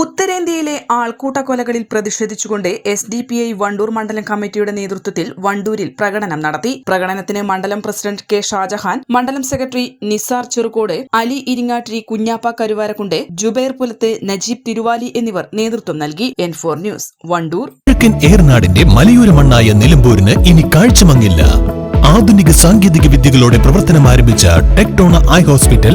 ഉത്തരേന്ത്യയിലെ ആൾക്കൂട്ട കൊലകളിൽ പ്രതിഷേധിച്ചുകൊണ്ട് S D P I Wandoor മണ്ഡലം കമ്മിറ്റിയുടെ നേതൃത്വത്തിൽ വണ്ടൂരിൽ പ്രകടനം നടത്തി. പ്രകടനത്തിന് മണ്ഡലം പ്രസിഡന്റ് കെ ഷാജഹാൻ മണ്ഡലം സെക്രട്ടറി നിസാർ ചെറുകോട് അലി ഇരിങ്ങാട്ടിരി കുഞ്ഞാപ്പ കരുവാരക്കുണ്ട് ജുബൈർ പുലത്ത് നജീബ് തിരുവാലി എന്നിവർ നേതൃത്വം നൽകി. N four news Wandoor. കിഴക്കൻ ഏർനാടിന്റെ മലയോര മണ്ണായ നിലമ്പൂരിന് ഇനി കാഴ്ചമങ്ങില്ല. ആധുനിക സാങ്കേതിക വിദ്യകളോടെ പ്രവർത്തനം ആരംഭിച്ച ടെക്ടോണ ഐ ഹോസ്പിറ്റൽ